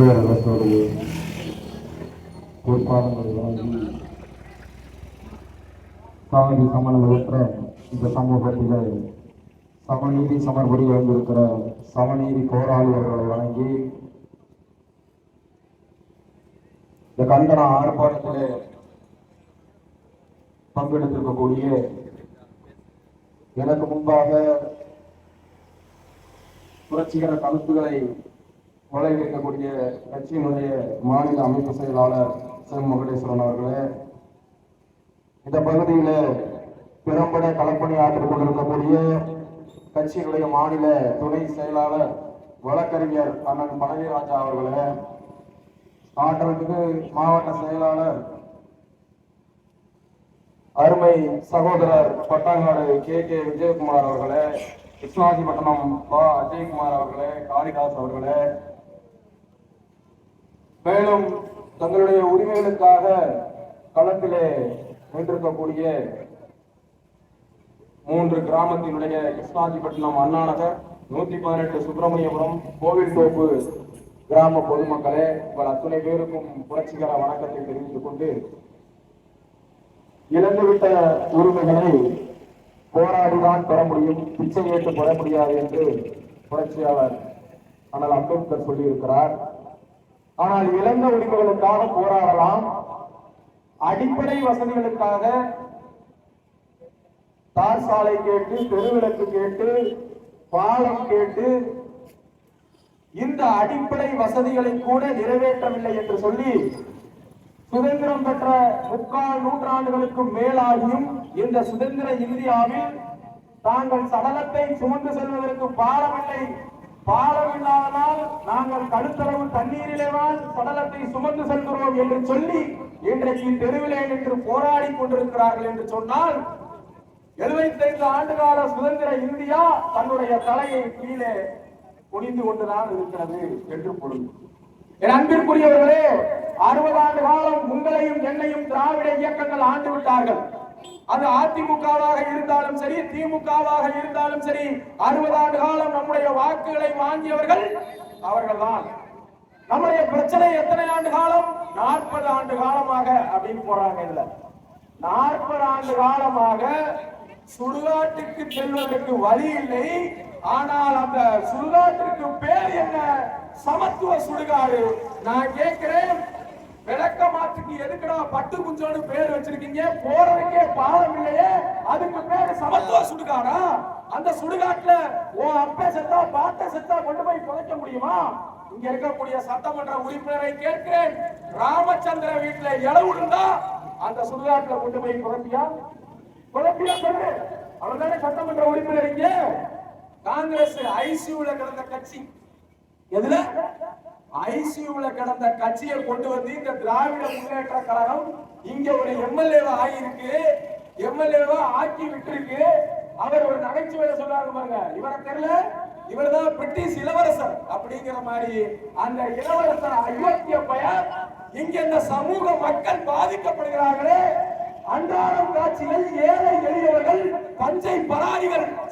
பேரரசோடைய பொறுப்பாளர்களை வழங்கி சாதி சமணமற்ற இந்த சமூகத்தில் சமநீதி சமர்படி வந்திருக்கிற சமநீதி போராளியர்களை வழங்கி இந்த கண்டன ஆர்ப்பாட்டத்திலே பங்கெடுத்திருக்கக்கூடிய எனக்கு முன்பாக புரட்சிகர கருத்துக்களை வழங்கியிருக்கக்கூடிய கட்சியினுடைய மாநில அமைப்பு செயலாளர் செம் முகடேஸ்வரன் அவர்களே இந்த பகுதியில திறம்பட களப்பணி ஆற்றிக் கொண்டிருக்கக்கூடிய கட்சியினுடைய மாநில துணை செயலாளர் வழக்கறிஞர் அண்ணன் பழனிராஜா அவர்களே ஆற்றலுக்கு மாவட்ட செயலாளர் அருமை சகோதரர் பட்டாங்காடு கே. கே. விஜயகுமார் அவர்களே கிருஷ்ணாஜிபட்டினம் பா. அஜயகுமார் அவர்களே காளிதாஸ் அவர்களே மேலும் தங்களுடைய உரிமைகளுக்காக களத்திலே நின்றிருக்கக்கூடிய மூன்று கிராமத்தினுடைய கிருஷ்ணாஜிபட்டினம் அண்ணாநகர் நூத்தி பதினெட்டு சுப்பிரமணியபுரம் கோவில் தோப்பு கிராம பொதுமக்களே உங்கள் அத்துணை பேருக்கும் புரட்சிகர வணக்கத்தை தெரிவித்துக் கொண்டு இழந்துவிட்ட உரிமைகளை போராடிதான் பெற முடியும் பிச்சை ஏற்று பெற முடியாது என்று புரட்சியாளர் ஆனால் அம்பேத்கர் சொல்லியிருக்கிறார். ஆனால் இழந்த உரிமைகளுக்காக போராடலாம். அடிப்படை வசதிகளுக்காக தார் சாலை கேட்டு தெருவிளக்கு கேட்டு பாலம் கேட்டு இந்த அடிப்படை வசதிகளை கூட நிறைவேற்றவில்லை என்று சொல்லி சுதந்திரம் பெற்ற முக்கால் நூற்றாண்டுகளுக்கு மேலாகியும் இந்த சுதந்திர இந்தியாவில் தாங்கள் சடலத்தை சுமந்து செல்வதற்கு பாலமில்லை பாலம் இல்லாததால் நாங்கள் கழுத்தளவு தண்ணீரிலேதான் சடலத்தை சுமந்து செல்கிறோம் என்று சொல்லி இன்றைக்கு தெருவிலே நின்று போராடி கொண்டிருக்கிறார்கள் என்று சொன்னால் எழுபத்தைந்து ஆண்டுகால சுதந்திர இந்தியா தன்னுடைய தலையை கீழே குனிந்து கொண்டுதான் இருக்கிறது என்று பொருள். என் அன்பிற்குரியவர்களே அறுபது ஆண்டு காலம் உங்களையும் என்னையும் திராவிட இயக்கங்கள் ஆண்டு விட்டார்கள். அது அதிமுகவாக இருந்தாலும் சரி திமுகவாக இருந்தாலும் சரி அறுபது ஆண்டு காலம் நம்முடைய வாக்குகளை வாங்கியவர்கள் அவர்கள்தான். நம்முடைய பிரச்சனை எத்தனை ஆண்டு காலம்? நாற்பது ஆண்டு காலமாக அப்படின்னு போறாங்க இதுல. நாற்பது ஆண்டு காலமாக சுடுகாட்டுக்கு செல்வதற்கு வழி இல்லை. ஆனால் அந்த சுடுகாட்டிற்கு பேர் என்ன? சமத்துவ சுடுகாடு. நான் கேட்கிறேன் விளக்க மாற்றுக்கு எதுக்குடா பட்டு குஞ்சோன்னு பேர் வச்சிருக்கீங்க? போறதுக்கே பாலம் இல்லையே. அதுக்கு பேரு சமத்துவ சுடுகாடா? அந்த சுடுகாட்டுல ஓ அப்பா செத்தா பாட்ட செத்தா கொண்டு போய் புதைக்க முடியுமா? இங்க இருக்கக்கூடிய சட்டமன்ற உறுப்பினரை கேட்கிறேன். ராமச்சந்திர வீட்டுல இளவு இருந்தா அந்த சுடுகாட்டுல கொண்டு போய் குழப்பியா குழப்பியா சொல்லு. அவர்தானே சட்டமன்ற உறுப்பினர் இங்க? காங்கிரஸ் ஐசியூல கிடந்த கட்சி. எதுல? ஐசியூல கிடந்த கட்சியை கொண்டு வந்து இந்த திராவிட முன்னேற்ற கழகம் இங்க ஒரு எம்எல்ஏவா ஆகியிருக்கு. எம்எல்ஏவா ஆக்கி விட்டுருக்கு. அவர் ஒரு நகைச்சுவையில சொல்றாங்க பாருங்க. இவரை தெரியல? இவர்தான் பிரிட்டிஷ் இளவரசர் அப்படிங்கிற மாதிரி அந்த இளவரசர் அயோக்கிய பெயர். இங்க இந்த சமூக மக்கள் பாதிக்கப்படுகிறார்களே. அன்றாடம் காட்சிகள் ஏழை எளியவர்கள் பஞ்சை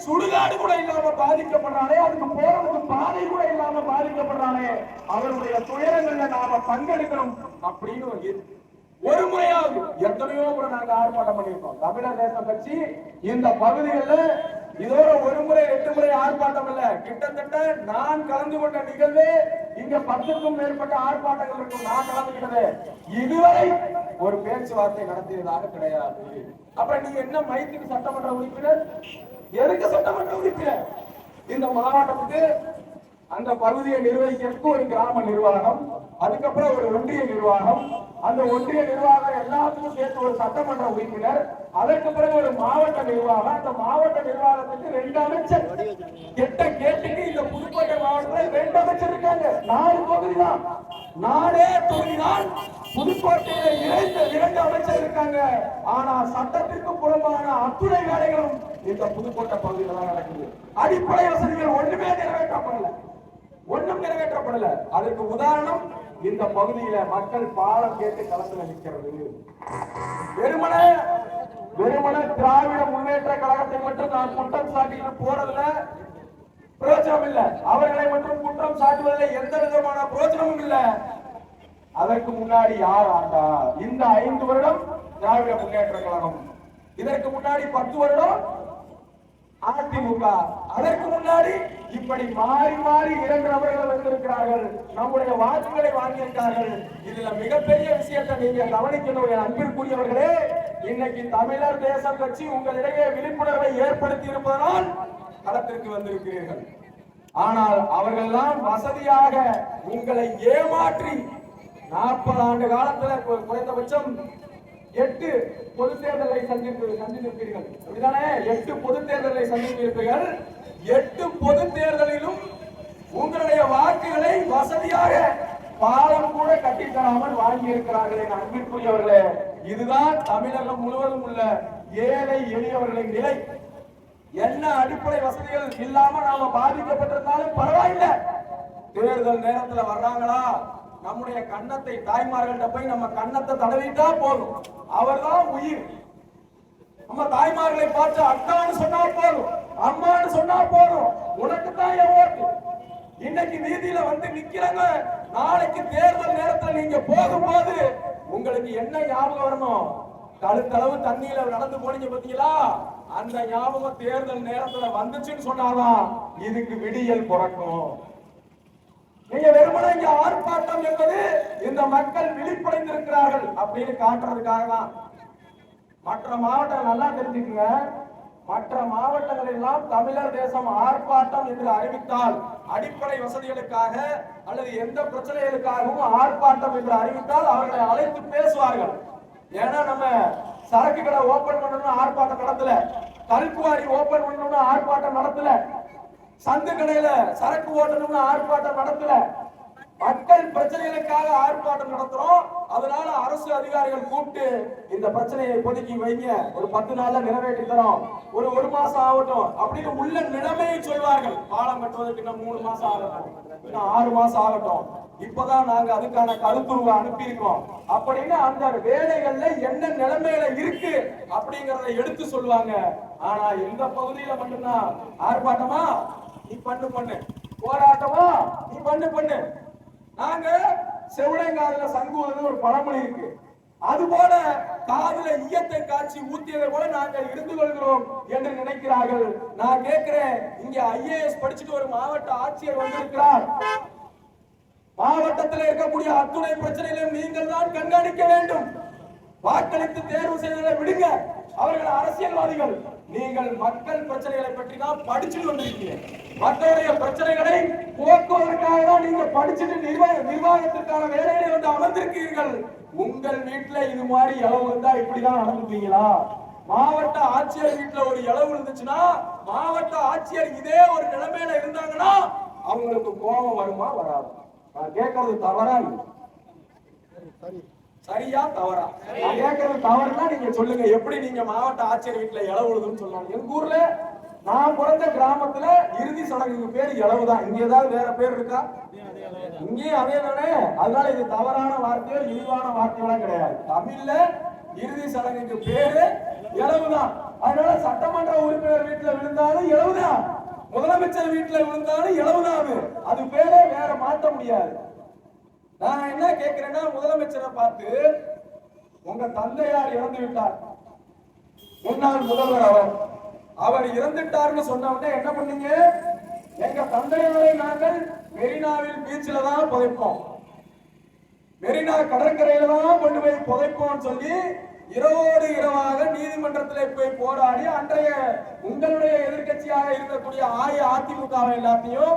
சுடுகாடு கூட இல்லாம பாதிக்கப்படுறானே அதுக்கு போறதுக்கு பாதை கூட இல்லாம பாதிக்கப்படுறானே. அவருடைய துயரங்கள்ல நாம பங்கெடுக்கணும் அப்படின்னு ஒரு முறையாவது எத்தனையோ கூட நாங்க ஆர்ப்பாட்டம் பண்ணியிருக்கோம். தமிழர் தேசம் கட்சி இந்த பகுதிகளில் இதோட ஒரு முறை எட்டு முறை ஆர்ப்பாட்டம் இல்ல. கிட்டத்தட்ட நான் கலந்து கொண்ட நிகழ்வு இங்க பத்துக்கும் மேற்பட்ட ஆர்ப்பாட்டங்கள் இருக்கும். நான் கலந்துகிட்டது இதுவரை ஒரு பேச்சுவார்த்தை நடத்தியதாக கிடையாது. அப்ப நீங்க என்ன மைத்திரி சட்டமன்ற உறுப்பினர்? எதுக்கு சட்டமன்ற உறுப்பினர்? இந்த மாவட்டத்துக்கு அந்த பகுதியை நிர்வகிக்கிறதுக்கு ஒரு கிராம நிர்வாகம் அதுக்கப்புறம் ஒரு ஒன்றிய நிர்வாகம். அந்த ஒன்றிய நிர்வாகம் எல்லாத்துக்கும் சேர்த்து ஒரு சட்டமன்ற உறுப்பினர் அதற்கு பிறகு ஒரு மாவட்ட நிர்வாகம். அந்த மாவட்ட நிர்வாகத்துக்கு ரெண்டு அமைச்சர். கெட்ட கேட்டுக்கு இந்த புதுக்கோட்டை மாவட்டத்தில் ரெண்டு அமைச்சர் இருக்காங்க. நாலு தொகுதி தான். நாலே தொகுதி தான். புதுக்கோட்டையில இரண்டு இரண்டு அமைச்சர் இருக்காங்க. ஆனா சட்டத்திற்கு புறம்பான அத்துணை வேலைகளும் இந்த புதுக்கோட்டை பகுதியில் தான் நடக்குது. அடிப்படை வசதிகள் ஒண்ணுமே நிறைவேற்றப்படல. ஒண்ணும் நிறைவேற்றப்படல. அதற்கு உதாரணம் இந்த பகுதியில மக்கள் பாலம் கேட்டு களத்துல நிற்கிறது வெறுமனே வெறுமனே திராவிட முன்னேற்ற கழகத்தை மட்டும் நான் குற்றம் சாட்டிட்டு போறதுல பிரயோஜனம் இல்ல. அவர்களை மட்டும் குற்றம் சாட்டுவதில் எந்த விதமான பிரயோஜனமும் இல்ல. அதற்கு முன்னாடி யார் ஆண்டா? இந்த ஐந்து வருடம் திராவிட முன்னேற்ற கழகம். இதற்கு முன்னாடி பத்து வருடம் அதிமுக அதற்கு முன்னாடி இப்படி மாறி மாறி இரண்டு நபர்கள் வந்திருக்கிறார்கள். நம்முடைய வாக்குகளை வாங்கியிருக்கார்கள். இதுல மிகப்பெரிய விஷயத்தை நீங்க கவனிக்கணும் என் அன்பிற்குரியவர்களே இன்னைக்கு தமிழர் தேசம் கட்சி உங்களிடையே விழிப்புணர்வை ஏற்படுத்தி இருப்பதனால் களத்திற்கு வந்திருக்கிறீர்கள். ஆனால் அவர்கள்லாம் வசதியாக உங்களை ஏமாற்றி நாற்பது ஆண்டு காலத்துல குறைந்தபட்சம் எட்டு பொது தேர்தலை சந்தித்து சந்தித்திருப்பீர்கள். அப்படிதானே எட்டு பொது தேர்தலை சந்தித்திருப்பீர்கள். எட்டு பொது தேர்தலிலும் உங்களுடைய வாக்குகளை வசதியாக பாலம் கூட கட்டித்தராமல் வாங்கி இருக்கிறார்கள் என் அன்பிற்குரியவர்களே இதுதான் தமிழகம் முழுவதும் உள்ள ஏழை எளியவர்களின் நிலை. என்ன அடிப்படை வசதிகள் இல்லாம நாம பாதிக்கப்பட்டிருந்தாலும் பரவாயில்லை. தேர்தல் நேரத்துல வர்றாங்களா? நம்முடைய கன்னத்தை தாய்மார்கள்ட்ட போய் நம்ம கன்னத்தை தடவிட்டா போதும். அவர்தான் உயிர். நம்ம தாய்மார்களை பார்த்து அக்கான்னு சொன்னா போதும் அம்மான்னு சொன்னா போதும். உனக்கு தான் என் ஓட்டு. இன்னைக்கு வீதியில வந்து நிக்கிறங்க நாளைக்கு தேர்தல் நேரத்துல நீங்க போகும்போது உங்களுக்கு என்ன ஞாபகம் வரணும்? கழுத்தளவு தண்ணியில நடந்து போனீங்க பாத்தீங்களா அந்த ஞாபகம் தேர்தல் நேரத்துல வந்துச்சுன்னு சொன்னாதான் இதுக்கு விடியல் பிறக்கும். நீங்க வெறுமனே இங்க ஆர்ப்பாட்டம் என்பது இந்த மக்கள் விழிப்படைந்திருக்கிறார்கள் அப்படின்னு காட்டுறதுக்காக தான் மற்ற மாவட்டங்கள் நல்லா தெரிஞ்சுக்குங்க. மற்ற மாவட்டங்கள் எல்லாம் தமிழர் தேசம் ஆர்ப்பாட்டம் என்று அறிவித்தால் அடிப்படை வசதிகளுக்காக அல்லது எந்த பிரச்சனைகளுக்காகவும் ஆர்ப்பாட்டம் என்று அறிவித்தால் அவர்களை அழைத்து பேசுவார்கள். ஏன்னா நம்ம சரக்கு கடை ஓபன் பண்ணணும்னு ஆர்ப்பாட்டம் நடத்தல. கல்குவாரி ஓபன் பண்ணணும்னு ஆர்ப்பாட்டம் நடத்தல. சந்து கடையில சரக்கு ஓட்டணும்னு ஆர்ப்பாட்டம் நடத்தல. மக்கள் பிரச்சனைகளுக்காக ஆர்ப்பாட்டம் நடத்துறோம். அதனால அரசு அதிகாரிகள் கூப்பிட்டு இந்த பிரச்சனையை இப்போதைக்கு வைங்க. ஒரு பத்து நாள்ல நிறைவேற்றி தரோம். ஒரு ஒரு மாசம் ஆகட்டும் அப்படின்னு உள்ள நிலைமையை சொல்வார்கள். பாலம் கட்டுவதற்கு இன்னும் மூணு மாசம் ஆகட்டும் இன்னும் ஆறு மாசம் ஆகட்டும். இப்பதான் நாங்க அதுக்கான கருத்துருவை அனுப்பியிருக்கோம். அப்படின்னு அந்த வேலைகள்ல என்ன நிலைமையில இருக்கு அப்படிங்கறத எடுத்து சொல்லுவாங்க. ஆனா எந்த பகுதியில மட்டும்தான்? ஆர்ப்பாட்டமா? நீ பண்ணு பண்ணு. போராட்டமா நீ பண்ணு பண்ணு. நாங்க செவிடங்காதுல சங்குவது ஒரு பழமொழி இருக்கு. அது போல காதுல ஈயத்தை காட்சி ஊத்தியதை போல நாங்கள் இருந்து கொள்கிறோம் என்று நினைக்கிறார்கள். நான் கேட்கிறேன் இங்க ஐஏஎஸ் படிச்சுட்டு ஒரு மாவட்ட ஆட்சியர் வந்திருக்கிறார். மாவட்டத்தில் இருக்கக்கூடிய அத்துணை பிரச்சனைகளையும் நீங்கள் தான் கண்காணிக்க வேண்டும். வாக்களித்து தேர்வு செய்ததை விடுங்க. அவர்கள் அரசியல்வாதிகள். நீங்கள் மக்கள் பிரச்சனைகளை பற்றி தான் படிச்சுட்டு வந்திருக்கீங்க. மக்களுடைய பிரச்சனைகளை போக்குவதற்காக தான் நீங்க படிச்சுட்டு நிர்வாக நிர்வாகத்திற்கான வேலையை வந்து அமர்ந்திருக்கிறீர்கள் உங்கள் வீட்டுல இது மாதிரி இளவு இருந்தா இப்படிதான் நடந்துப்பீங்களா? மாவட்ட ஆட்சியர் வீட்டுல ஒரு இளவு இருந்துச்சுன்னா மாவட்ட ஆட்சியர் இதே ஒரு நிலைமையில இருந்தாங்கன்னா அவங்களுக்கு கோபம் வருமா வராது? நான் கேட்கறது தவறா இல்லையா? சரியா தவறா? நான் கேட்கறது தவறுனா நீங்க சொல்லுங்க. எப்படி நீங்க மாவட்ட ஆட்சியர் வீட்டுல இளவுழுதுன்னு சொல்லலாம் எங்க ஊர்ல நான் பிறந்த கிராமத்துல இறுதி சடங்குக்கு பேர் இளவுதான் இங்க ஏதாவது வேற பேர் இருக்கா? இங்கேயும் அதே தானே. அதனால இது தவறான வார்த்தையோ இழிவான வார்த்தையெல்லாம் கிடையாது. தமிழ்ல இறுதி சடங்குக்கு பேரு இளவுதான் அதனால சட்டமன்ற உறுப்பினர் வீட்டுல விழுந்தாலும் இளவுதான் முதலமைச்சர் வீட்டுல விழுந்தாலும் இளவுதான் அது அது பேரே வேற மாத்த முடியாது. நான் என்ன கேட்கிறேன்னா முதலமைச்சரை பார்த்து உங்க தந்தையார் இறந்து விட்டார். முன்னாள் முதல்வர் அவர். அவர் இறந்துட்டார்னு சொன்ன உடனே என்ன பண்ணீங்க? எங்க தந்தையாரை நாங்கள் மெரினாவில் பீச்சில் தான் புதைப்போம். மெரினா கடற்கரையில தான் கொண்டு போய் புதைப்போம்னு சொல்லி இரவோடு இரவாக நீதிமன்றத்தில் போய் போராடி அன்றைய உங்களுடைய எதிர்க்கட்சியாக இருக்கக்கூடிய ஆய எல்லாத்தையும்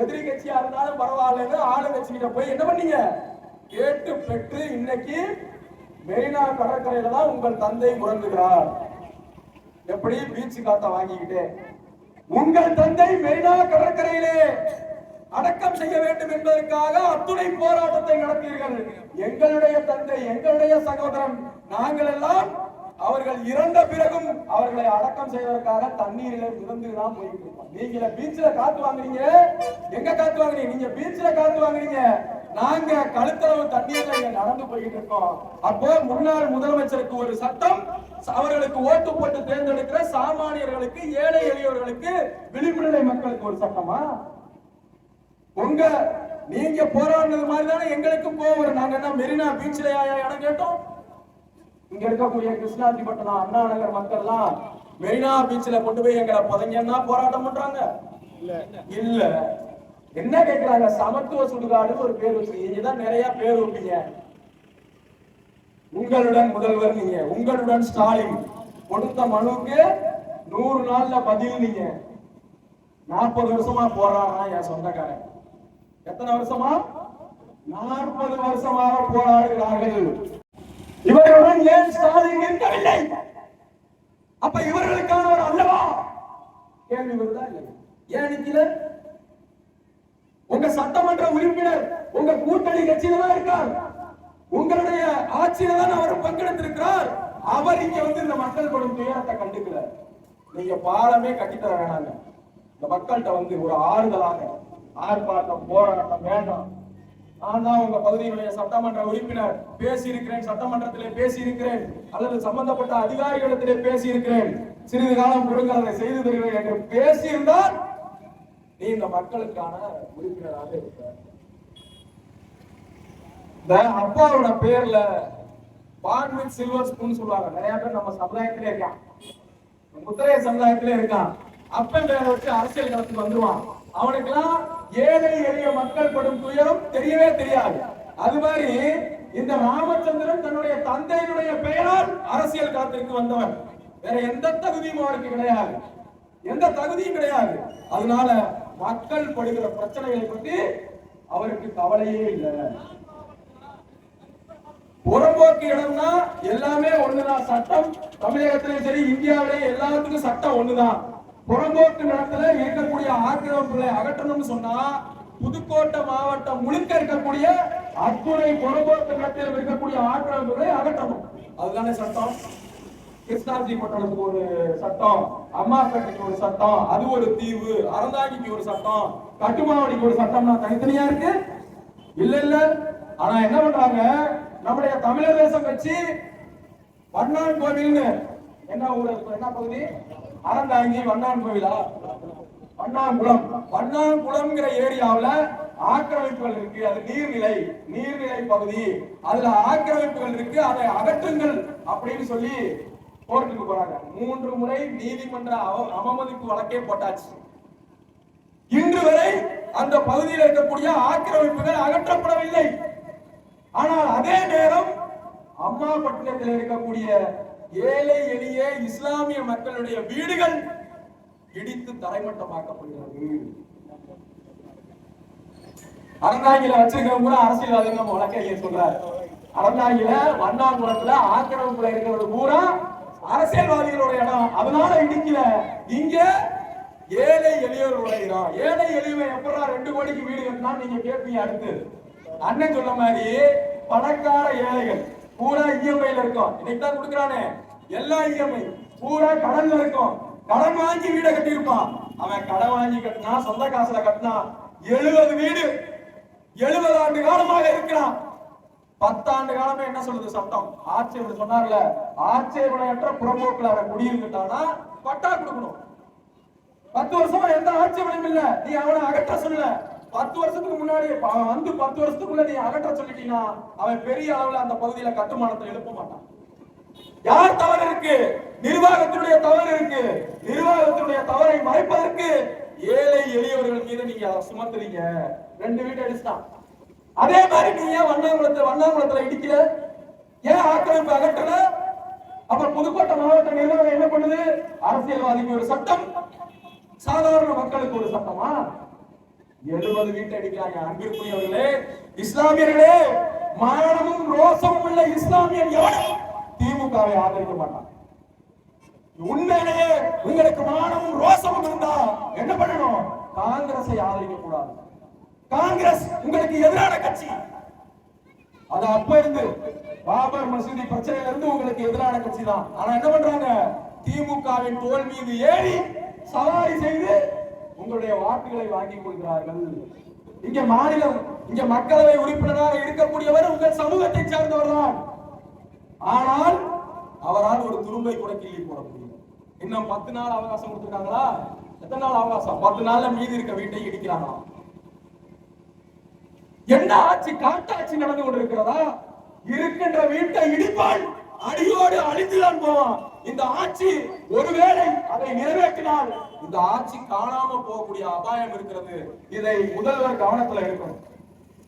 எதிரி கட்சியா இருந்தாலும் பரவாயில்லன்னு ஆளுங்கட்சிகிட்ட போய் என்ன பண்ணீங்க? கேட்டு பெற்று இன்னைக்கு மெரினா கடற்கரையில தான் உங்கள் தந்தை முறங்குகிறார் எப்படி? பீச்சு காத்த வாங்கிக்கிட்டே. உங்கள் தந்தை மெரினா கடற்கரையிலே அடக்கம் செய்ய வேண்டும் என்பதற்காக அத்துணை போராட்டத்தை நடத்தீர்கள் எங்களுடைய தந்தை எங்களுடைய சகோதரன் நாங்கள் எல்லாம் அவர்கள் இறந்த பிறகும் அவர்களை அடக்கம் செய்வதற்காக தண்ணீரிலே மிதந்து தான் போயிட்டு இருக்கோம் நீங்க பீச்ல காத்து வாங்குறீங்க? எங்க காத்து வாங்குறீங்க? நீங்க பீச்ல காத்து வாங்குறீங்க. நாங்க கழுத்தளவு தண்ணீர்ல நடந்து போயிட்டு இருக்கோம். அப்போ முன்னாள் முதலமைச்சருக்கு ஒரு சட்டம் அவர்களுக்கு ஓட்டு போட்டு தேர்ந்தெடுக்கிற சாமானியர்களுக்கு ஏழை எளியவர்களுக்கு விழிப்புணர்வு மக்களுக்கு ஒரு சட்டமா? உங்க நீங்க போராடினது மாதிரி தானே எங்களுக்கும் கோவம் வரும். நாங்க என்ன மெரினா பீச்சிலேயா இடம் கேட்டோம்? இங்க இருக்கக்கூடிய கிருஷ்ணாதிபட்டினம் அண்ணா நகர் மக்கள்லாம் மெரினா பீச்ல கொண்டு போய் எங்களை புதங்கன்னா போராட்டம் பண்றாங்க. இல்ல. என்ன கேக்குறாங்க? சமத்துவ சுடுகாடு ஒரு பேர் வச்சிருக்கீங்க தான் நிறைய பேர் வைப்பீங்க உங்களுடன் முதல்வர் நீங்க உங்களுடன் ஸ்டாலின். கொடுத்த மனுக்கு நூறு நாள்ல பதில் நீங்க. நாற்பது வருஷமா போராடுறான் என் சொந்தக்காரன். எத்தனை வருஷமா? நாற்பது வருஷமாக போராடுகிறார்கள். இவர்களுடன் ஏன் ஸ்டாலின் இருக்கவில்லை? அப்ப இவர்களுக்கானவர் அல்லவா? கேள்வி வருதா இல்லை ஏன் நிக்கல? உங்க சட்டமன்ற உறுப்பினர் உங்க கூட்டணி கட்சியில தான் இருக்கார். உங்களுடைய ஆட்சியில தான் அவர் பங்கெடுத்திருக்கிறார். அவர் இங்க வந்து இந்த மக்கள் படும் துயரத்தை கண்டுக்கல. நீங்க பாலமே கட்டித்தர வேணாங்க. இந்த மக்கள்கிட்ட வந்து ஒரு ஆறுதலாக ஆர்ப்பாட்டம் போராட்டம் வேண்டாம். நான் தான் உங்க பகுதியினுடைய சட்டமன்ற உறுப்பினர். பேசி இருக்கிறேன் சட்டமன்றத்திலே பேசி இருக்கிறேன் அல்லது சம்பந்தப்பட்ட அதிகாரிகளிடத்திலே பேசி இருக்கிறேன் சிறிது காலம் கொடுங்கள் அதை செய்து தருகிறேன் என்று பேசியிருந்தால் நீ இந்த மக்களுக்கான உறுப்பினராக இருக்க இந்த அப்பாவோட பேர்ல பான் வித் சில்வர் ஸ்பூன் சொல்லுவாங்க. நிறைய பேர் நம்ம சமுதாயத்திலே இருக்கான் முத்திரைய சமுதாயத்திலே இருக்கான் அப்பன் பேரை வச்சு அரசியல் களத்துக்கு வந்துருவான். அவனுக்கெல்லாம் ஏழை எளிய மக்கள் படும் துயரம் தெரியவே தெரியாது. அது மாதிரி இந்த ராமச்சந்திரன் தன்னுடைய தந்தையினுடைய பெயரால் அரசியல் களத்திற்கு வந்தவன். வேற எந்த தகுதியும் அவருக்கு கிடையாது. எந்த தகுதியும் கிடையாது. அதனால மக்கள் படுகிற பிரச்சனைகளை பற்றி அவருக்கு கவலையே இல்லை. புறம்போக்கு இடம்னா எல்லாமே ஒண்ணுதான். சட்டம் தமிழகத்திலும் சரி இந்தியாவிலேயே எல்லாத்துக்கும் சட்டம் ஒண்ணுதான். புறம்போக்கு நிலத்துல இருக்கக்கூடிய ஆக்கிரமிப்புகளை அகற்றணும்னு சொன்னா புதுக்கோட்டை மாவட்டம் முழுக்க இருக்கக்கூடிய அத்துணை புறம்போக்கு நிலத்தில் இருக்கக்கூடிய ஆக்கிரமிப்புகளை அகற்றணும். அதுதானே சட்டம். கிருஷ்ணாஜி பட்டணத்துக்கு ஒரு சட்டம் அம்மாப்பேட்டைக்கு ஒரு சட்டம் அது ஒரு தீவு அறந்தாங்கிக்கு ஒரு சட்டம் கட்டுமாவடிக்கு ஒரு சட்டம்னா தனித்தனியா இருக்கு? இல்ல இல்ல. ஆனா என்ன பண்றாங்க? நம்முடைய தமிழர் தேசம் வச்சு வண்ணான் கோவில்னு. என்ன ஊர்? என்ன பகுதி? அறந்தாங்கி வண்ணான் கோவிலா வண்ணாங்குளம் வண்ணாங்குளம்ங்கிற ஏரியாவில் ஆக்கிரமிப்புகள் இருக்கு. அது நீர்நிலை நீர்நிலை பகுதி. அதுல ஆக்கிரமிப்புகள் இருக்கு. அதை அகற்றுங்கள் அப்படின்னு சொல்லி கோர்ட்டுக்கு போறாங்க. மூன்று முறை நீதிமன்ற அவ- அவமதிப்பு வழக்கே போட்டாச்சு. இன்று வரை அந்த பகுதியில் இருக்கக்கூடிய ஆக்கிரமிப்புகள் அகற்றப்படவில்லை. ஆனால் அதே நேரம் அம்மா பட்டினத்தில் இருக்கக்கூடிய ஏழை எளிய இஸ்லாமிய மக்களுடைய வீடுகள் இடித்து தரைமட்டமாக்கப்படுகிறது. அறந்தாங்கில வச்சிருக்கிற கூட அரசியல்வாதிகள் நம்ம வழக்கைய சொல்றாரு. அறந்தாங்கில வண்ணாங்குளத்துல ஆக்கிரமிப்புல இருக்கிறது பூரா அரசியல்வாதிகளோட இடம். அதனால இடிக்கல. இங்க ஏழை எளியவர்களுடைய இடம் ஏழை எளியவன் எப்படா ரெண்டு கோடிக்கு வீடு கட்டினா நீங்க கேட்பீங்க அடுத்து. அண்ணன் சொன்ன மாதிரி பணக்கார ஏழைகள் பூரா இஎம்ஐல இருக்கும். இன்னைக்கு தான் கொடுக்குறானே. எல்லா இஎம்ஐ பூரா கடன்ல இருக்கும். கடன் வாங்கி வீடை கட்டியிருப்பான். அவன் கடன் வாங்கி கட்டினா சொந்த காசுல கட்டினா எழுபது வீடு. எழுபது ஆண்டு காலமாக இருக்கிறான். பத்தாண்டு காலமே என்ன சொல்லுது சட்டம் ஆட்சேபனை சொன்னார்ல ஆட்சேபனையற்ற புறம்போக்கில் அவன் குடியிருந்துட்டானா பட்டா கொடுக்கணும். பத்து வருஷமா எந்த ஆட்சேபனையும் இல்ல. நீ அவனை அகற்ற சொல்ல பத்து வருஷத்துக்கு முன்னாடி அவன் வந்து பத்து வருஷத்துக்குள்ள நீ அகற்ற சொல்லிட்டீங்கன்னா அவன் பெரிய அளவுல அந்த பகுதியில கட்டுமானத்தை எழுப்ப மாட்டான். யார் தவறு இருக்கு? நிர்வாகத்தினுடைய தவறு இருக்கு. நிர்வாகத்தினுடைய தவறை மறைப்பதற்கு ஏழை எளியவர்கள் மீது நீங்க அதை சுமத்துறீங்க. ரெண்டு வீட்டை அடிச்சுட்டான். அதே மாதிரி நீ ஏன் வண்ணாங்குளத்துல வண்ணாங்குளத்துல இடிக்கல? ஏன் ஆக்கிரமிப்பு அகற்றல? அப்புறம் புதுக்கோட்டை மாவட்ட நிர்வாகம் என்ன பண்ணுது? அரசியல்வாதிக்கு ஒரு சட்டம். சாதாரண மக்களுக்கு ஒரு சட்டமா? எழுபது வீட்டு அடிக்கிறாங்க. அன்பிற்குரியவர்களே இஸ்லாமியர்களே மரணமும் ரோசமும் உள்ள இஸ்லாமியர் எவனும் திமுகவை ஆதரிக்க மாட்டான். உண்மையிலேயே உங்களுக்கு மானமும் ரோசமும் இருந்தா என்ன பண்ணணும்? காங்கிரஸை ஆதரிக்க கூடாது. காங்கிரஸ் உங்களுக்கு எதிரான கட்சி. அது அப்ப இருந்து பாபர் மசூதி பிரச்சனையில இருந்து உங்களுக்கு எதிரான கட்சி தான். ஆனா என்ன பண்றாங்க? திமுகவின் தோல் மீது ஏறி சவாரி செய்து உங்களுடைய வாக்குகளை வாங்கிக் கொள்கிறார்கள். இங்க மாநிலம் இங்க மக்களவை உறுப்பினராக இருக்கக்கூடியவர் உங்கள் சமூகத்தை சார்ந்தவர் தான் ஆனால் அவரால் ஒரு துரும்பை கூட கிள்ளி போட முடியும். இன்னும் பத்து நாள் அவகாசம் கொடுத்துருக்காங்களா? எத்தனை நாள் அவகாசம்? பத்து நாள்ல மீதி இருக்க வீட்டை இடிக்கிறாங்களாம் என்ன ஆட்சி காட்டாட்சி நடந்து கொண்டிருக்கிறதா? இருக்கின்ற வீட்டை இடிப்பான் அடியோடு அழிந்துதான் போவான். இந்த ஆட்சி ஒருவேளை அதை நிறைவேற்றினால் இந்த ஆட்சி காணாம போகக்கூடிய அபாயம் இருக்கிறது. இதை முதல்வர் கவனத்துல எடுக்கணும்.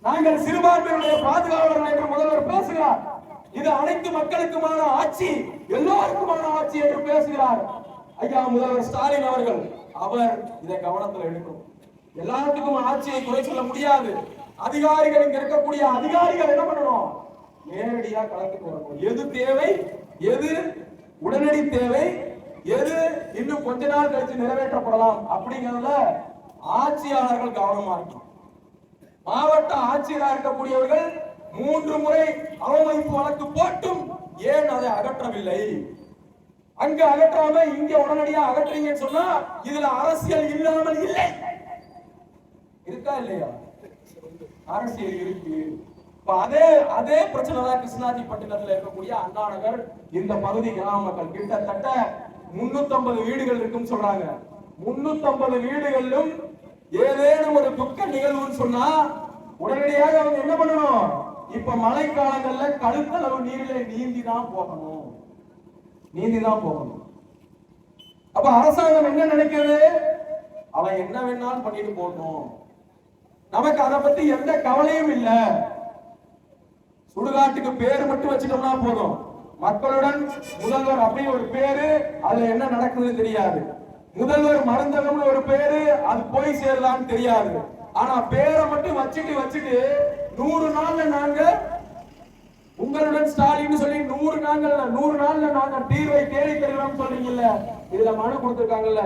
நாங்கள் சிறுபான்மையினுடைய பாதுகாவலர் என்று முதல்வர் பேசுகிறார். இது அனைத்து மக்களுக்குமான ஆட்சி எல்லோருக்குமான ஆட்சி என்று பேசுகிறார். ஐயா முதல்வர் ஸ்டாலின் அவர்கள் அவர் இதை கவனத்துல எடுக்கணும். எல்லாத்துக்கும் ஆட்சியை குறை சொல்ல முடியாது. அதிகாரிகள் இங்க இருக்கக்கூடிய அதிகாரிகள் என்ன பண்ணணும்? நேரடியா களத்துக்கு வரணும். எது தேவை? எது உடனடி தேவை? எது? இன்னும் கொஞ்ச நாள் கழிச்சு நிறைவேற்றப்படலாம் அப்படிங்கறதுல ஆட்சியாளர்கள் கவனமா இருக்கணும். மாவட்ட ஆட்சியராக இருக்கக்கூடியவர்கள் மூன்று முறை அவமதிப்பு வழக்கு போட்டும் ஏன் அதை அகற்றவில்லை? அங்க அகற்றாம இங்க உடனடியா அகற்றுறீங்கன்னு சொன்னா இதுல அரசியல் இல்லாமல் இல்லை. இருக்கா இல்லையா? அரசியல் இருக்கு. இப்ப அதே அதே பிரச்சனை தான் கிருஷ்ணாஜி பட்டினத்துல இருக்கக்கூடிய அண்ணா நகர் இந்த பகுதி கிராம மக்கள் கிட்டத்தட்ட 350 வீடுகள் இருக்குன்னு சொல்றாங்க. 350 வீடுகளிலும் ஏதேனும் ஒரு துக்க நிகழ்வுன்னு சொன்னா உடனடியாக அவங்க என்ன பண்ணணும்? இப்ப மழைக்காலங்கள்ல கழுத்தளவு நீரிலே நீந்தி தான் போகணும். நீந்தி தான் போகணும். அப்ப அரசாங்கம் என்ன நினைக்கிறது அவன் என்ன வேணாலும் பண்ணிட்டு போகணும். நமக்கு அதை பத்தி எந்த கவலையும் இல்லை. சுடுகாட்டுக்கு பேர் மட்டும் வச்சுட்டோம்னா போதும். மக்களுடன் முதல்வர் அப்படி ஒரு பேரு அதுல என்ன நடக்குதுன்னு தெரியாது. முதல்வர் மருந்தகம்னு ஒரு பேரு அது போய் சேரலான்னு தெரியாது. ஆனா பேரை மட்டும் வச்சுட்டு வச்சுட்டு நூறு நாள்ல நாங்க உங்களுடன் ஸ்டாலின் சொல்லி நூறு நாங்கள் நூறு நாள்ல நாங்க தீர்வை தேடி தருவோம் சொல்றீங்கல்ல இதுல மனு கொடுத்திருக்காங்கல்ல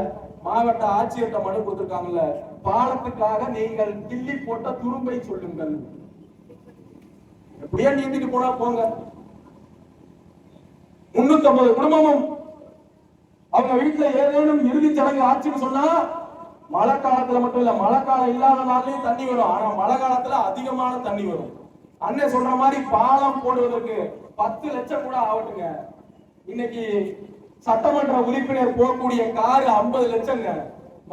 மாவட்ட ஆட்சியர்கிட்ட மனு கொடுத்திருக்காங்கல்ல பாலத்துக்காக நீங்கள் கிள்ளி போட்ட துரும்பை சொல்லுங்கள். எப்படியா நீந்திட்டு போனா போங்க. முன்னூத்தி ஐம்பது குடும்பமும். அவங்க வீட்டுல ஏதேனும் இறுதி சடங்கு ஆச்சுன்னு சொன்னா மழை காலத்துல மட்டும் இல்ல மழை காலம் இல்லாத நாள்லயும் தண்ணி வரும். ஆனா மழை காலத்துல அதிகமான தண்ணி வரும். அண்ணன் சொல்ற மாதிரி பாலம் போடுவதற்கு பத்து லட்சம் கூட ஆகட்டுங்க. இன்னைக்கு சட்டமன்ற உறுப்பினர் போகக்கூடிய காரு ஐம்பது லட்சங்க.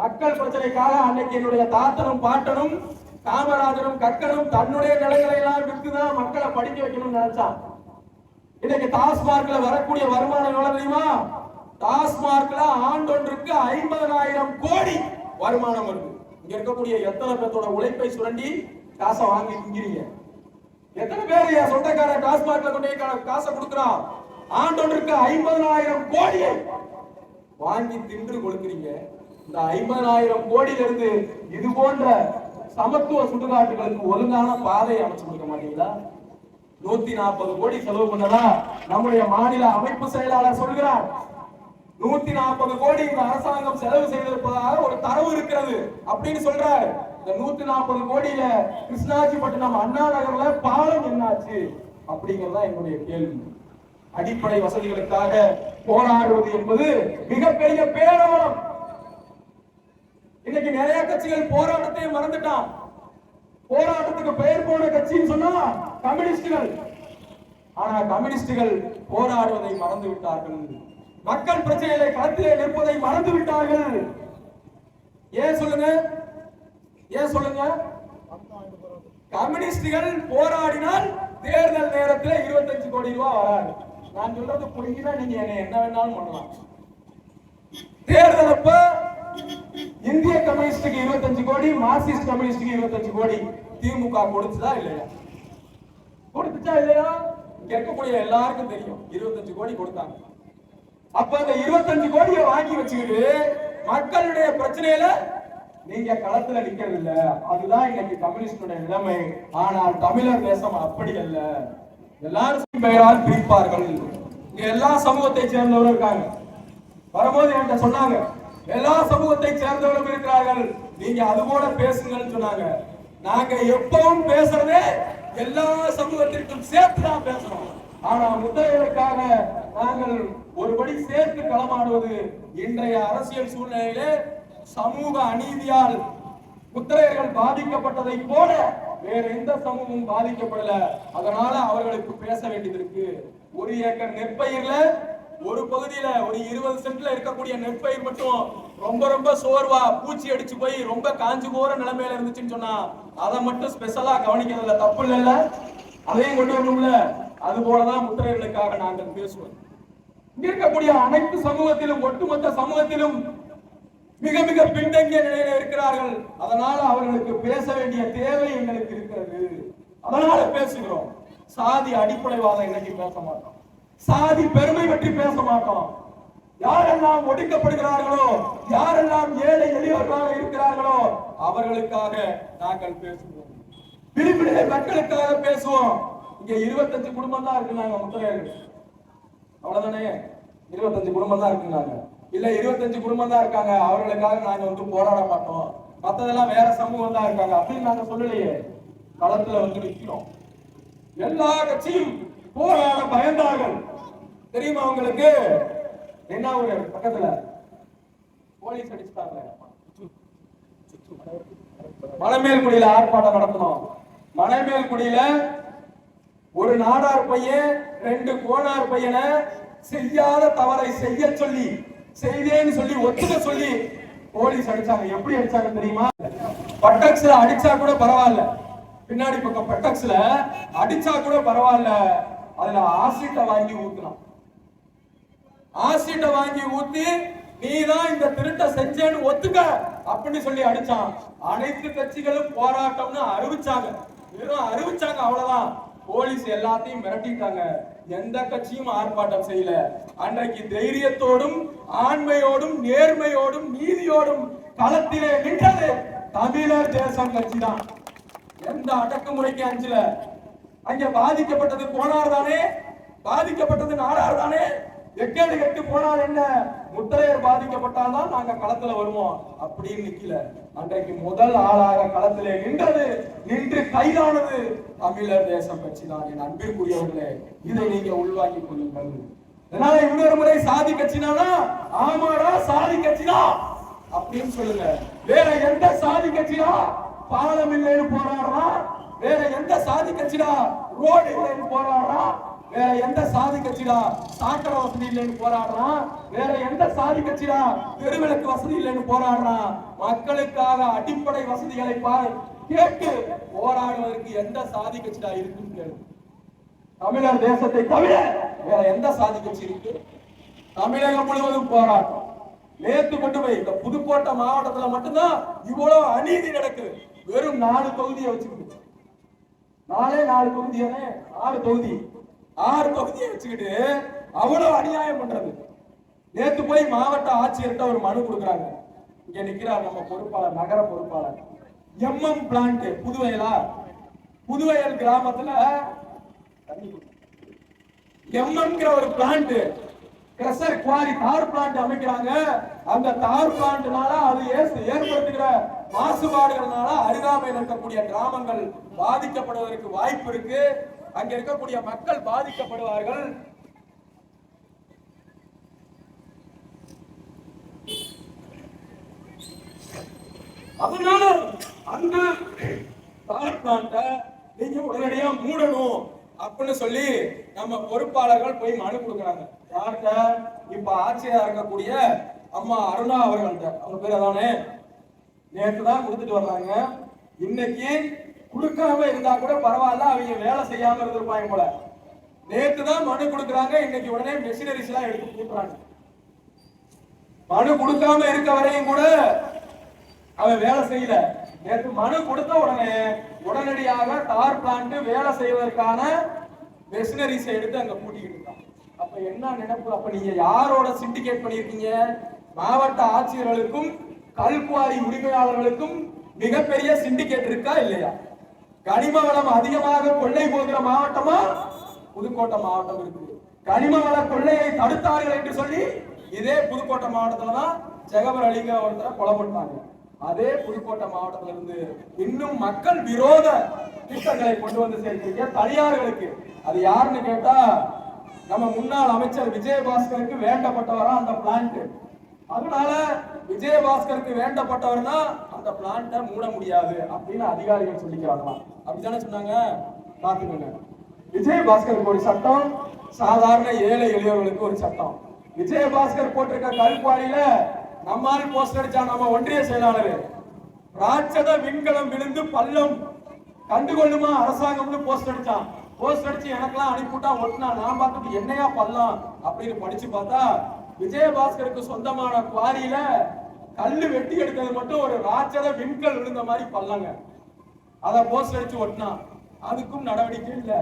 மக்கள் பிரச்சனைக்காக அன்னைக்கு என்னுடைய தாத்தனும் பாட்டனும் காமராஜரும் கக்கனும் தன்னுடைய நிலங்களை எல்லாம் விட்டுதான் மக்களை படிக்க வைக்கணும்னு நினைச்சான். இன்னைக்கு டாஸ்மார்க்ல வரக்கூடிய வருமானம் எவ்வளவு தெரியுமா? டாஸ்மார்க்ல ஆண்டொன்றுக்கு ஐம்பதனாயிரம் கோடி வருமானம் இருக்கு இங்க இருக்கக்கூடிய எத்தனை பேர்த்தோட உழைப்பை சுரண்டி காசை வாங்கி திங்கிறீங்க எத்தனை பேர் என் சொந்தக்கார டாஸ்மார்க்ல கொண்டு போய் காசை கொடுக்குறான் ஆண்டொன்றுக்கு ஐம்பதனாயிரம் கோடியை வாங்கி தின்று கொடுக்குறீங்க இந்த ஐம்பதனாயிரம் கோடியில இருந்து இது போன்ற சமத்துவ சுடுகாட்டுகளுக்கு ஒழுங்கான பாதையை அமைச்சு கொடுக்க மாட்டீங்களா? நூத்தி நாற்பது கோடி செலவு பண்ணதா நம்முடைய மாநில அமைப்பு செயலாளர் சொல்கிறார். நூத்தி நாற்பது கோடி இந்த அரசாங்கம் செலவு செய்திருப்பதாக ஒரு தரவு இருக்கிறது அப்படின்னு சொல்றாரு. இந்த நூத்தி நாற்பது கோடியில கிருஷ்ணாஜிப்பட்டினம் அண்ணா நகர்ல பாலம் என்னாச்சு அப்படிங்கறதா என்னுடைய கேள்வி. அடிப்படை வசதிகளுக்காக போராடுவது என்பது மிகப்பெரிய பேரவலம். இன்னைக்கு நிறைய கட்சிகள் போராட்டத்தை மறந்துட்டான். போராட்டத்துக்கு பெயர் போன கட்சின்னு சொன்னா கம்யூனிஸ்டுகள். ஆனா கம்யூனிஸ்டுகள் போராடுவதை மறந்து விட்டார்கள். மக்கள் பிரச்சனைகளை களத்திலே நிற்பதை மறந்து விட்டார்கள். ஏன் சொல்லுங்க? ஏன் சொல்லுங்க? கம்யூனிஸ்டுகள் போராடினால் தேர்தல் நேரத்தில் 25 கோடி ரூபாய் வராது. நான் சொல்றது புரியுதா? நீங்க என்ன என்ன வேணாலும் பண்ணலாம். தேர்தல் அப்ப இந்திய கம்யூனிஸ்டுக்கு 25 கோடி மார்க்சிஸ்ட் கம்யூனிஸ்டுக்கு 25 கோடி. திமுக கொடுத்துதா இல்லையா? கொடுத்துச்சா இல்லையா? கேட்கக்கூடிய எல்லாருக்கும் தெரியும். 25 கோடி கொடுத்தாங்க. அப்ப அந்த 25 கோடியை வாங்கி வச்சுக்கிட்டு மக்களுடைய பிரச்சனையில நீங்க களத்துல நிக்கிறது இல்ல அதுதான் இன்னைக்கு கம்யூனிஸ்டுடைய நிலைமை. ஆனால் தமிழர் தேசம் அப்படி அல்ல. எல்லாரும் பெயரால் பிரிப்பார்கள். இங்க எல்லா சமூகத்தை சேர்ந்தவரும் இருக்காங்க. வரும்போது என்கிட்ட சொன்னாங்க எல்லா சமூகத்தை சேர்ந்தவர்களும் இருக்கிறார்கள். நீங்க அது போல பேசுங்கன்னு சொன்னாங்க. நாங்க எப்பவும் பேசுறதே எல்லா சமூகத்திற்கும் சேர்த்து தான் பேசுறோம். ஆனா முத்தையர்களுக்காக நாங்கள் ஒருபடி சேர்த்து களமாடுவது இன்றைய அரசியல் சூழ்நிலையிலே சமூக அநீதியால் புத்திரையர்கள் பாதிக்கப்பட்டதை போல வேற எந்த சமூகமும் பாதிக்கப்படல. அதனால அவர்களுக்கு பேச வேண்டியது இருக்கு. ஒரு ஏக்கர் நெற்பயிர்ல ஒரு பகுதியில ஒரு இருபது சென்ட்ல இருக்கக்கூடிய நெற்பயிர் மட்டும் ரொம்ப ரொம்ப சோர்வா பூச்சி அடிச்சு போய் ரொம்ப காஞ்சு போற நிலைமையில இருந்துச்சுன்னு சொன்னா அதை மட்டும் ஸ்பெஷலா கவனிக்கிறதுல தப்பு இல்லைல்ல அதையும் கொண்டு வரணும்ல. அது போலதான் முத்திரைகளுக்காக நாங்கள் பேசுவோம். இங்க இருக்கக்கூடிய அனைத்து சமூகத்திலும் ஒட்டுமொத்த சமூகத்திலும் மிக மிக பின்தங்கிய நிலையில இருக்கிறார்கள். அதனால அவர்களுக்கு பேச வேண்டிய தேவை எங்களுக்கு இருக்கிறது. அதனால பேசுகிறோம். சாதி அடிப்படைவாதம் இன்னைக்கு பேச மாட்டோம். சாதி பெருமை பற்றி பேச மாட்டோம் யாரெல்லாம் ஒடுக்கப்படுகிறார்களோ யாரெல்லாம் ஏழை எளியவர்களாக இருக்கிறார்களோ அவர்களுக்காக நாங்கள் பேசுவோம். விளிம்பிலே மக்களுக்காக பேசுவோம். இங்க இருபத்தஞ்சு குடும்பம் தான் இருக்கு நாங்க முத்திரையர்கள். அவ்வளவுதானே? இருபத்தஞ்சு குடும்பம் தான் இருக்குங்க இல்ல இருபத்தஞ்சு குடும்பம் தான் இருக்காங்க. அவர்களுக்காக நாங்க வந்து போராட மாட்டோம். மத்ததெல்லாம் வேற சமூகம் தான் இருக்காங்க. அப்படின்னு நாங்க சொல்லலையே. களத்துல வந்து நிற்கிறோம் எல்லா கட்சியும் போராட பயந்தார்கள். தெரியுமா உங்களுக்கு? என்ன ஒரு பக்கத்துல? போலீஸ் அடிச்சுட்டாங்க. மணமேல்குடியில ஆர்ப்பாட்டம் நடத்தணும். மணமேல்குடியில ஒரு நாடார் பையன் ரெண்டு கோனார் பையனை செய்யாத தவறை செய்ய சொல்லி செய்தேன்னு சொல்லி ஒத்துக்க சொல்லி போலீஸ் அடிச்சாங்க. எப்படி அடிச்சாங்க தெரியுமா? பட்டக்ஸ்ல அடிச்சா கூட பரவாயில்ல. பின்னாடி பக்கம் பட்டக்ஸ்ல அடிச்சா கூட பரவாயில்ல. அதுல ஆசிட்ட வாங்கி ஊத்துனான் ஆசிட்ட வாங்கி ஊத்தி நீதான் இந்த திருட்ட செஞ்சேன்னு ஒத்துக்க அப்படின்னு சொல்லி அடிச்சான். அனைத்து கட்சிகளும் போராட்டம்னு அறிவிச்சாங்க. வெறும் அறிவிச்சாங்க அவ்வளவுதான். போலீஸ் எல்லாத்தையும் மிரட்டிட்டாங்க. எந்த கட்சியும் ஆர்ப்பாட்டம் செய்யல. அன்றைக்கு தைரியத்தோடும் ஆண்மையோடும் நேர்மையோடும் நீதியோடும் களத்திலே நின்றது தமிழர் தேசம் கட்சி தான் எந்த அடக்குமுறைக்கு அஞ்சல. அங்க பாதிக்கப்பட்டது போனார் தானே? பாதிக்கப்பட்டது நாடார் தானே? எக்கேடு கட்டு போனால் என்ன? முத்திரையர் பாதிக்கப்பட்டால்தான் நாங்க களத்துல வருவோம். அப்படின்னு நிக்கல. அன்றைக்கு முதல் ஆளாக களத்திலே நின்றது நின்று கைதானது தமிழர் தேசம் கட்சி தான். என் அன்பிற்குரியவர்களே இதை நீங்க உள்வாங்கி கொள்ளுங்கள். அதனால இன்னொரு முறை சாதி கட்சினானா? ஆமாடா சாதி கட்சினா அப்படின்னு சொல்லுங்க. வேற எந்த சாதி கட்சியா? பாலம் இல்லைன்னு போராடுறான் வேற எந்த சாதி கட்சிடா? ரோடு இல்லைன்னு போராடுறான் வேற எந்த சாதி கட்சிடா? சாக்கடை வசதி இல்லைன்னு போராடுறான் வேற எந்த சாதி கட்சிடா? தெருவிளக்கு வசதி இல்லைன்னு போராடுறான் மக்களுக்காக அடிப்படை வசதிகளை பாரு. கேட்டு போராடுவதற்கு எந்த சாதி கட்சிடா இருக்குன்னு கேளு. தமிழர் தேசத்தை தவிர வேற எந்த சாதி கட்சி இருக்கு? தமிழகம் முழுவதும் போராட்டம். நேத்து கொண்டு போய் இந்த புதுக்கோட்டை மாவட்டத்துல மட்டும்தான் இவ்வளவு அநீதி நடக்குது. வெறும் நாலு தொகுதியை வச்சுக்கிட்டு. நாலே நாலு தொகுதி ஆறு தொகுதி ஆறு தொகுதியை வச்சுக்கிட்டு அவ்வளவு அநியாயம் பண்றது. நேத்து போய் மாவட்ட ஆட்சியர்கிட்ட ஒரு மனு கொடுக்குறாங்க. இங்க நிக்கிறார் நம்ம பொறுப்பாளர் நகர பொறுப்பாளர். MM plant புதுவயலா? புதுவயல் கிராமத்துல எம்எம்ங்கிற ஒரு plant crusher quarry tar plant அமைக்கிறாங்க. அந்த தார் பிளான்ட்னால அது ஏற்படுத்துகிற மாசுபாடுகள்னால அருகாமையில் இருக்கக்கூடிய கிராமங்கள் பாதிக்கப்படுவதற்கு வாய்ப்பு இருக்கு. அங்க இருக்கக்கூடிய மக்கள் பாதிக்கப்படுவார்கள். அதனால அந்த தார் நீங்க உடனடியா மூடணும் அப்படின்னு சொல்லி நம்ம பொறுப்பாளர்கள் போய் மனு கொடுக்குறாங்க. யார்கிட்ட? இப்ப ஆட்சியா இருக்கக்கூடிய அம்மா அருணா அவர்கள்ட்ட. அவங்க பேர் அதானே? நேற்று தான் கொடுத்துட்டு வர்றாங்க. இன்னைக்கு கொடுக்காம இருந்தா கூட பரவாயில்ல அவங்க வேலை செய்யாம இருந்திருப்பாங்க போல. நேற்று தான் மனு கொடுக்குறாங்க இன்னைக்கு உடனே மெஷினரிஸ் எல்லாம் எடுத்து கூட்டுறாங்க. மனு கொடுக்காம இருக்க வரையும் கூட அவன் வேலை செய்யல. நேற்று மனு கொடுத்த உடனே உடனடியாக தார் பிளான்ட் வேலை செய்வதற்கான மெஷினரிஸ் எடுத்து அங்க கூட்டிக்கிட்டு இருக்கான். அப்ப என்ன நினைப்பு? அப்ப நீங்க யாரோட சிண்டிகேட் பண்ணிருக்கீங்க மாவட்ட ஆட்சியர்களுக்கும் கல்குவாரி உரிமையாளர்களுக்கும் மிகப்பெரிய சிண்டிகேட் இருக்கா இல்லையா? கனிம வளம் அதிகமாக கொள்ளை போகிற மாவட்டமா? புதுக்கோட்டை மாவட்டம் இருக்குது. கனிம வள கொள்ளையை தடுத்தார்கள் என்று சொல்லி இதே புதுக்கோட்டை மாவட்டத்துல தான் ஜெகபர் அலிங்க ஒருத்தர கொலை பண்ணாங்க அதே புதுக்கோட்டை மாவட்டத்துல இருந்து இன்னும் மக்கள் விரோத திட்டங்களை கொண்டு வந்து சேர்க்கிறீங்க தனியார்களுக்கு. அது யாருன்னு கேட்டா நம்ம முன்னாள் அமைச்சர் விஜயபாஸ்கருக்கு வேண்டப்பட்டவரா அந்த பிளான்ட் அதனால விஜயபாஸ்கருக்கு வேண்டப்பட்டவர் தான் அந்த பிளான்ட்டை மூட முடியாது அப்படின்னு அதிகாரிகள் சொல்லிக்கிறாங்களாம். அப்படித்தானே சொன்னாங்க? பாத்துக்கோங்க விஜயபாஸ்கருக்கு ஒரு சட்டம் சாதாரண ஏழை எளியவர்களுக்கு ஒரு சட்டம். விஜயபாஸ்கர் போட்டிருக்க கருப்பாளியில நம்மால் போஸ்ட் அடிச்சா நம்ம ஒன்றிய செயலாளர். ராட்சத விண்கலம் விழுந்து பள்ளம் கண்டுகொள்ளுமா அரசாங்கம்னு போஸ்ட் அடிச்சான். போஸ்ட் அடிச்சு எனக்கெல்லாம் அனுப்பிவிட்டா ஒட்டினா நான் பார்த்துட்டு என்னையா பள்ளம் அப்படின்னு படிச்சு பார்த்தா விஜயபாஸ்கருக்கு சொந்தமான குவாரியில கல்லு வெட்டி எடுத்தது மட்டும் ஒரு ராட்சத விண்கல் விழுந்த மாதிரி பல்லங்க. அத போஸ்ட் அடிச்சு ஒட்டினான் அதுக்கும் நடவடிக்கை இல்லை.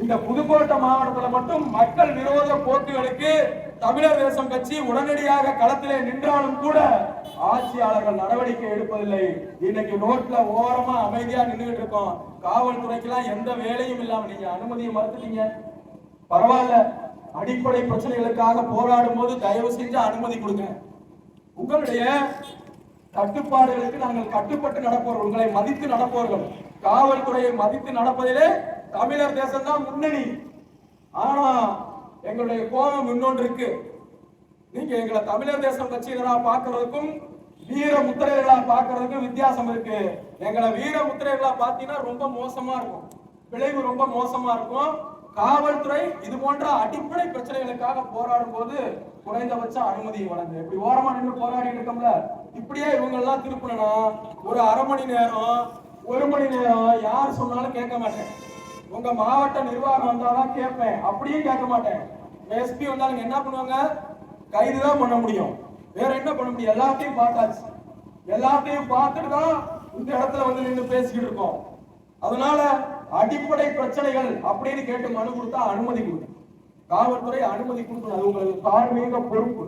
இந்த புதுக்கோட்டை மாவட்டத்துல மட்டும் மக்கள் விரோத போக்குகளுக்கு தமிழர் தேசம் கட்சி உடனடியாக களத்திலே நின்றாலும் கூட ஆட்சியாளர்கள் நடவடிக்கை எடுப்பதில்லை. இன்னைக்கு ரோட்ல ஓரமா அமைதியா நின்றுகிட்டு இருக்கோம். காவல்துறைக்கெல்லாம் எந்த வேலையும் இல்லாம நீங்க அனுமதியை மறுத்துட்டீங்க. பரவாயில்ல. அடிப்படை பிரச்சனைகளுக்காக போராடும் போது தயவு செஞ்சு அனுமதி கொடுங்க. உங்களுடைய கட்டுப்பாடுகளுக்கு நாங்கள் கட்டுப்பட்டு நடப்போர்கள் உங்களை மதித்து நடப்பவர்கள் காவல்துறையை மதித்து நடப்பதிலே தமிழர் தேசம் தான் முன்னணி. ஆனா எங்களுடைய கோபம் இன்னொன்று இருக்கு நீங்க எங்களை தமிழர் தேசம் கட்சியினரா பார்க்கறதுக்கும் வீர முத்திரைகளா பார்க்கறதுக்கும் வித்தியாசம் இருக்கு. எங்களை வீர முத்திரைகளா பார்த்தீங்கன்னா ரொம்ப மோசமா இருக்கும். விளைவு ரொம்ப மோசமா இருக்கும். காவல்துறை இது போன்ற அடிப்படை பிரச்சனைகளுக்காக போராடும் போது குறைந்தபட்ச அனுமதியை வழங்கு. இப்படி ஓரமா நின்று போராடி இருக்கோம்ல இப்படியே இவங்க எல்லாம் திருப்பினா ஒரு அரை மணி நேரம் ஒரு மணி நேரம் யார் சொன்னாலும் கேட்க மாட்டேன். உங்க மாவட்ட நிர்வாகம் வந்தாதான் கேட்பேன். அப்படியும் கேட்க மாட்டேன். எஸ்பி வந்தாலும் என்ன பண்ணுவாங்க? கைது தான் பண்ண முடியும். வேற என்ன பண்ண முடியும்? எல்லாத்தையும் பார்த்தாச்சு. எல்லாத்தையும் பார்த்துட்டு தான் இந்த இடத்துல வந்து நின்று பேசிக்கிட்டு இருக்கோம். அதனால அடிப்படை பிரச்சனைகள் அப்படின்னு கேட்டு மனு கொடுத்தா அனுமதி கொடுக்கும் காவல்துறை அனுமதி கொடுக்கணும். அது உங்களுக்கு தார்மீக பொறுப்பு.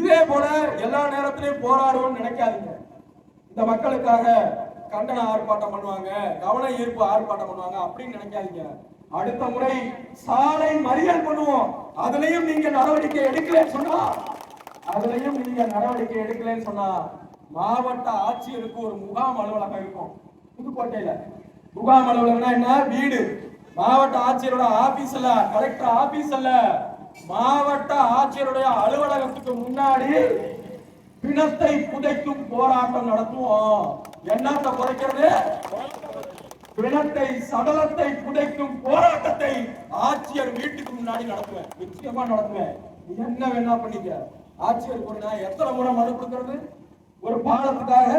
இதே போல எல்லா நேரத்திலையும் போராடுவோம்னு நினைக்காதீங்க. இந்த மக்களுக்காக கண்டன ஆர்ப்பாட்டம் பண்ணுவாங்க கவன ஈர்ப்பு ஆர்ப்பாட்டம் பண்ணுவாங்க அப்படின்னு நினைக்காதீங்க. அடுத்த முறை சாலை மறியல் பண்ணுவோம். அதுலயும் நீங்க நடவடிக்கை எடுக்கலன்னு சொன்னா அதுலயும் நீங்க நடவடிக்கை எடுக்கலன்னு சொன்னா மாவட்ட ஆட்சியருக்கு ஒரு முகாம் அலுவலகம் இருக்கும். புதுக்கோட்டையில. முகாம் அலுவலகம்னா என்ன? வீடு. மாவட்ட ஆட்சியரோட ஆபீஸ் அல்ல கலெக்டர் ஆபீஸ் அல்ல. மாவட்ட ஆட்சியருடைய அலுவலகத்துக்கு முன்னாடி பிணத்தை புதைக்கும் போராட்டம் நடத்துவோம். என்னத்தை குறைக்கிறது. பிணத்தை சடலத்தை புதைக்கும் போராட்டத்தை ஆட்சியர் வீட்டுக்கு முன்னாடி நடத்துவேன். நிச்சயமா நடத்துவேன். என்ன வேணா பண்ணிக்க. ஆட்சியர் கூட எத்தனை முறை மனு ஒரு பாலத்துக்காக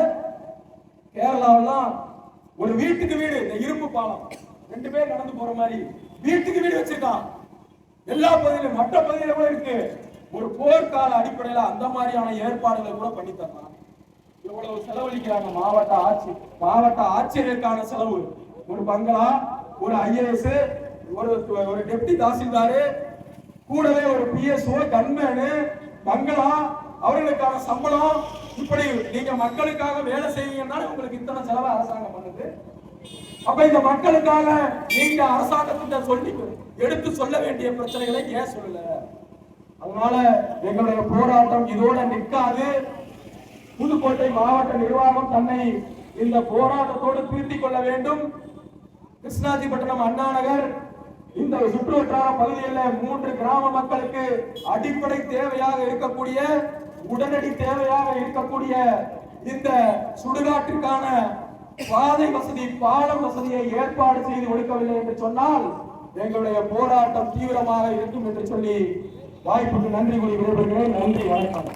கேரளாவெல்லாம் ஒரு வீட்டுக்கு வீடு இந்த இரும்பு பாலம். ரெண்டு பேர் நடந்து போற மாதிரி. வீட்டுக்கு வீடு வச்சிருக்கான். எல்லா பகுதியிலும் மற்ற பகுதியில கூட இருக்கு. ஒரு போர்க்கால அடிப்படையில அந்த மாதிரியான ஏற்பாடுகளை கூட பண்ணி தரலாம் இவ்வளவு செலவழிக்கிறாங்க மாவட்ட ஆட்சி. மாவட்ட ஆட்சியருக்கான செலவு. ஒரு பங்களா ஒரு ஐஏஎஸ் ஒரு ஒரு டெப்டி தாசில்தாரு கூடவே ஒரு பிஎஸ்ஓ கன்மேனு பங்களா அவர்களுக்கான சம்பளம் இப்படி நீங்க மக்களுக்காக வேலை செய்வீங்கன்னா உங்களுக்கு இத்தனை செலவு அரசாங்கம் பண்ணுது. அப்ப இந்த மக்களுக்காக நீங்க அரசாங்கத்திட்ட சொல்லி எடுத்து சொல்ல வேண்டிய பிரச்சனைகளை ஏன் சொல்லல? அதனால எங்களுடைய போராட்டம் இதோட நிற்காது. புதுக்கோட்டை மாவட்ட நிர்வாகம் தன்னை இந்த போராட்டத்தோடு திருத்திக் கொள்ள வேண்டும். கிருஷ்ணாஜிபட்டினம் அண்ணா நகர் இந்த சுற்றுவட்டார பகுதியில் மூன்று கிராம மக்களுக்கு அடிப்படை தேவையாக இருக்கக்கூடிய உடனடி தேவையாக இருக்கக்கூடிய இந்த சுடுகாட்டிற்கான பாதை வசதி பாலம் வசதியை ஏற்பாடு செய்து கொடுக்கவில்லை என்று சொன்னால் எங்களுடைய போராட்டம் தீவிரமாக இருக்கும் என்று சொல்லி வாய்ப்புக்கு நன்றி கூறி விடைபெறுகிறேன். நன்றி வணக்கம்.